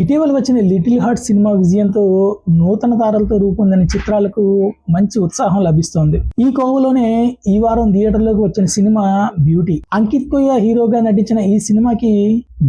ఇటీవల వచ్చిన little heart cinema విజయంతో నూతన తారలతో రూపొందిన చిత్రాలకు మంచి ఉత్సాహం లభిస్తోంది. ఈ కోవలోనే ఈ వారం థియేటర్లోకి వచ్చిన సినిమా బ్యూటీ. అంకిత్ కొయ్య హీరోగా నటించిన ఈ సినిమాకి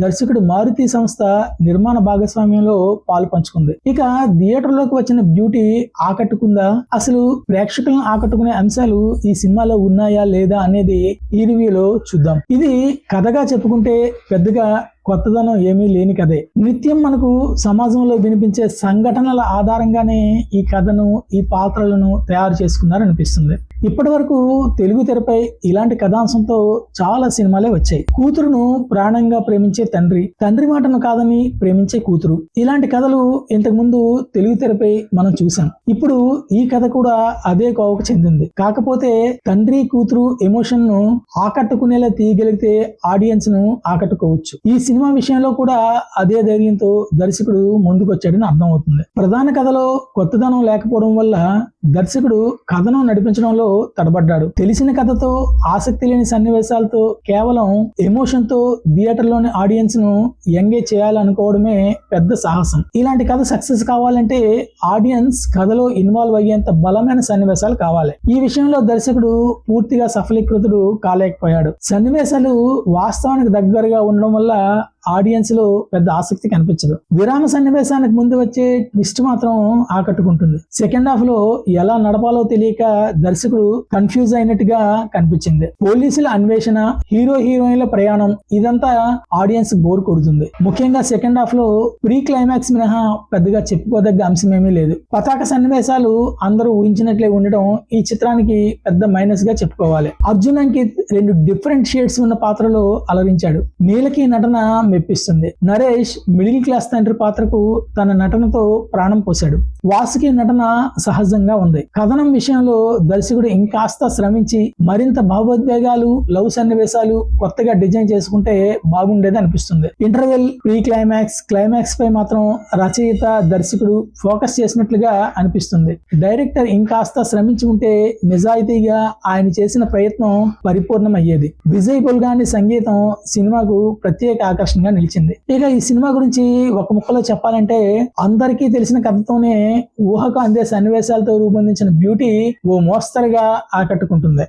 దర్శకుడు మారుతి సంస్థ నిర్మాణ భాగస్వామ్యంలో పాలు పంచుకుంది. ఇక థియేటర్లోకి వచ్చిన బ్యూటీ ఆకట్టుకుందా? అసలు ప్రేక్షకులను ఆకట్టుకునే అంశాలు ఈ సినిమాలో ఉన్నాయా లేదా అనేది ఈ రివ్యూలో చూద్దాం. ఇది కథగా చెప్పుకుంటే పెద్దగా కొత్తదనం ఏమీ లేని కథే. నిత్యం మనకు సమాజంలో వినిపించే సంఘటనల ఆధారంగానే ఈ కథను ఈ పాత్రలను తయారు చేసుకున్నారనిపిస్తుంది. ఇప్పటి వరకు తెలుగు తెరపై ఇలాంటి కథాంశంతో చాలా సినిమాలే వచ్చాయి. కూతురును ప్రాణంగా ప్రేమించే తండ్రి తండ్రి మాటను కాదని ప్రేమించే కూతురు. ఇలాంటి కథలు ఇంతకుముందు తెలుగు తెరపై మనం చూసాం ఇప్పుడు ఈ కథ కూడా అదే కోవకు చెందింది. కాకపోతే తండ్రి కూతురు ఎమోషన్ను ఆకట్టుకునేలా తీయగలిగితే ఆడియన్స్ను ఆకట్టుకోవచ్చు. ఈ సినిమా విషయంలో కూడా అదే ధైర్యంతో దర్శకుడు ముందుకొచ్చాడని అర్థమవుతుంది. ప్రధాన కథలో కొత్తదనం లేకపోవడం వల్ల దర్శకుడు కథను నడిపించడంలో తడబడ్డాడు. తెలిసిన కథతో ఆసక్తి లేని సన్నివేశాలతో కేవలం ఎమోషన్తో థియేటర్లోని ఆడియన్స్ను ఎంగేజ్ చేయాలనుకోవడమే పెద్ద సాహసం. ఇలాంటి కథ సక్సెస్ కావాలంటే ఆడియన్స్ కథలో ఇన్వాల్వ్ అయ్యేంత బలమైన సన్నివేశాలు కావాలి. ఈ విషయంలో దర్శకుడు పూర్తిగా సఫలీకృతుడు కాలేకపోయాడు. సన్నివేశాలు వాస్తవానికి దగ్గరగా ఉండడం వల్ల ఆడియన్స్లో పెద్ద ఆసక్తి కనిపించదు. విరామ సన్నివేశానికి ముందు వచ్చే ట్విస్ట్ మాత్రం ఆకట్టుకుంటుంది. సెకండ్ హాఫ్లో ఎలా నడపాలో తెలియక దర్శకుడు కన్ఫ్యూజ్ అయినట్టుగా కనిపించింది. పోలీసుల అన్వేషణ హీరో హీరోయిన్ల ప్రయాణం ఇదంతా ఆడియన్స్ బోర్ కొడుతుంది. ముఖ్యంగా సెకండ్ హాఫ్లో ప్రీ క్లైమాక్స్ మినహా పెద్దగా చెప్పుకోదగ్గ అంశం ఏమీ లేదు. పతాక సన్నివేశాలు అందరూ ఊహించినట్లే ఉండడం ఈ చిత్రానికి పెద్ద మైనస్గా చెప్పుకోవాలి. అర్జున్ అంకిత్ రెండు డిఫరెంట్ షేడ్స్ ఉన్న పాత్రలో అలరించాడు. నీలకి నటన మెప్పిస్తుంది. నరేష్ మిడిల్ క్లాస్ తండ్రి పాత్రకు తన నటనతో ప్రాణం పోశాడు. వాసుకి నటన సహజంగా ఉంది. కథనం విషయంలో దర్శకుడు ఇంకాస్త శ్రమించి మరింత భావోద్వేగాలు లవ్ సన్నివేశాలు కొత్తగా డిజైన్ చేసుకుంటే బాగుండేది అనిపిస్తుంది. ఇంటర్వెల్ ప్రీ క్లైమాక్స్ క్లైమాక్స్ పై మాత్రం రచయిత దర్శకుడు ఫోకస్ చేసినట్లుగా అనిపిస్తుంది. డైరెక్టర్ ఇంకాస్త శ్రమించి ఉంటే నిజాయితీగా ఆయన చేసిన ప్రయత్నం పరిపూర్ణమయ్యేది. విజయ్ బుల్గాని సంగీతం సినిమాకు ప్రత్యేక ఆకర్షణ గా నిలిచింది. ఇక ఈ సినిమా గురించి ఒక ముక్కలో చెప్పాలంటే అందరికీ తెలిసిన కథతోనే ఊహకు అందే సన్నివేశాలతో రూపొందించిన బ్యూటీ ఓ మోస్తరుగా ఆకట్టుకుంటుంది.